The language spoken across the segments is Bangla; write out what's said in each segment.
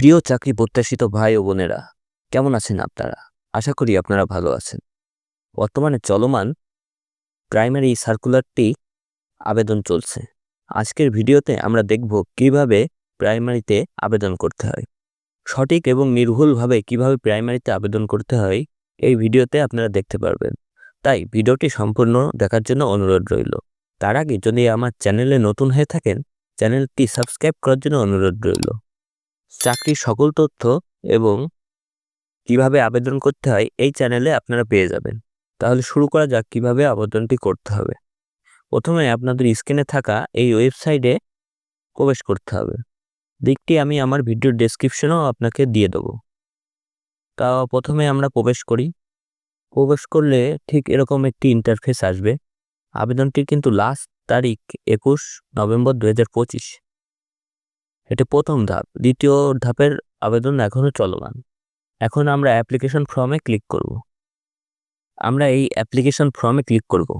প্রিয় চাকরি প্রত্যাশিত ভাই ও বোনেরা, কেমন আছেন আপনারা? আশা করি আপনারা ভালো আছেন। বর্তমানে চলমান প্রাইমারি সার্কুলারটি আবেদন চলছে। আজকের ভিডিওতে আমরা দেখব কীভাবে প্রাইমারিতে আবেদন করতে হয়। সঠিক এবং নির্ভুলভাবে কীভাবে প্রাইমারিতে আবেদন করতে হয়, এই ভিডিওতে আপনারা দেখতে পারবেন। তাই ভিডিওটি সম্পূর্ণ দেখার জন্য অনুরোধ রইল। তার আগে যদি আমার চ্যানেলে নতুন হয়ে থাকেন, চ্যানেলটি সাবস্ক্রাইব করার জন্য অনুরোধ রইল। চাকরির সকল তথ্য এবং কীভাবে আবেদন করতে হয় এই চ্যানেলে আপনারা পেয়ে যাবেন। তাহলে শুরু করা যাক কীভাবে আবেদনটি করতে হবে। প্রথমে আপনাদের স্ক্রিনে থাকা এই ওয়েবসাইটে প্রবেশ করতে হবে। দিকটি আমি আমার ভিডিওর ডেসক্রিপশনেও আপনাকে দিয়ে দেবো। তা প্রথমে আমরা প্রবেশ করি। প্রবেশ করলে ঠিক এরকম একটি ইন্টারফেস আসবে। আবেদনটির কিন্তু লাস্ট তারিখ একুশ নভেম্বর দু হাজার পঁচিশ। এটি প্রথম ধাপ। দ্বিতীয় ধাপের আবেদন এখনও চলমান। এখন আমরা অ্যাপ্লিকেশন ফর্মে ক্লিক করব। আমরা এই অ্যাপ্লিকেশন ফর্মে ক্লিক করব।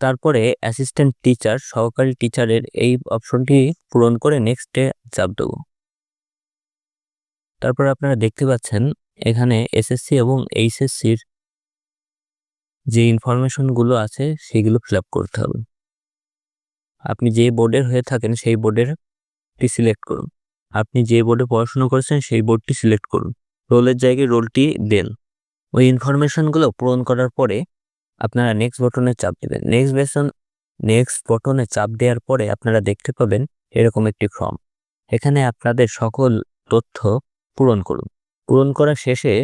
তারপরে অ্যাসিস্ট্যান্ট টিচার, সহকারী টিচারের এই অপশনটি পূরণ করে নেক্সটে চাপ দেব। তারপর আপনারা দেখতে পাচ্ছেন, এখানে এসএসসি এবং এইচএসসির যে ইনফরমেশনগুলো আছে, সেগুলো ফিল করতে হবে। আপনি যে বোর্ডের হয়ে থাকেন, সেই বোর্ডের টি সিলেক্ট করুন। আপনি যে বোর্ডে পড়াশোনা করেছেন, সেই বোর্ডটি সিলেক্ট করুন। রোলের জায়গায় রোলটি দেন। ওই ইনফরমেশনগুলো পূরণ করার পরে আপনারা নেক্সট বটনে চাপ দেবেন। নেক্সট বেসন নেক্সট বটনে চাপ দেওয়ার পরে আপনারা দেখতে পাবেন এরকম একটি ফর্ম এখানে আপনাদের সকল তথ্য পূরণ করুন। পূরণ করা শেষে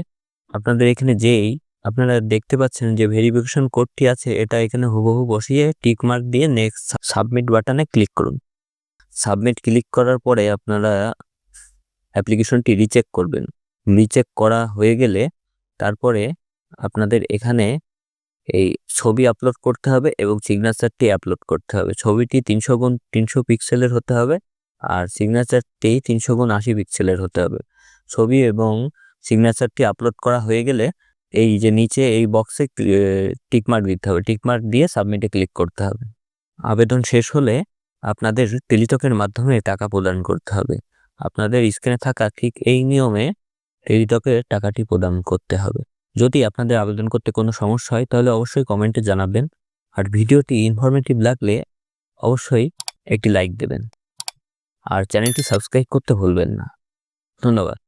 আপনাদের এখানে যেই আপনারা দেখতে পাচ্ছেন যে ভেরিফিকেশন কোডটি আছে, এটা এখানে হুবহু বসিয়ে টিক মার্ক দিয়ে নেক্সট সাবমিট বাটনে ক্লিক করুন। সাবমিট ক্লিক করার পরে আপনারা অ্যাপ্লিকেশনটি রিচেক করবেন। রিচেক করা হয়ে গেলে তারপরে আপনাদের এখানে এই ছবি আপলোড করতে হবে এবং সিগনেচারটি আপলোড করতে হবে। ছবিটি তিনশো গুণ তিনশো পিক্সেলের হতে হবে আর সিগনেচারটি তিনশো গুণ আশি পিক্সেলের হতে হবে। ছবি এবং সিগনেচারটি আপলোড করা হয়ে গেলে এই যে নিচে এই বক্সে টিকমার্ক দিতে হবে। টিকমার্ক দিয়ে সাবমিটে ক্লিক করতে হবে। আবেদন শেষ হলে আপনাদের টেলিটকের মাধ্যমে টাকা প্রদান করতে হবে। আপনাদের স্ক্রিনে থাকা ঠিক এই নিয়মে টেলিটকে টাকাটি প্রদান করতে হবে। যদি আপনাদের আবেদন করতে কোনো সমস্যা হয়, তাহলে অবশ্যই কমেন্টে জানাবেন। আর ভিডিওটি ইনফরমেটিভ লাগলে অবশ্যই একটি লাইক দেবেন। আর চ্যানেলটি সাবস্ক্রাইব করতে ভুলবেন না। ধন্যবাদ।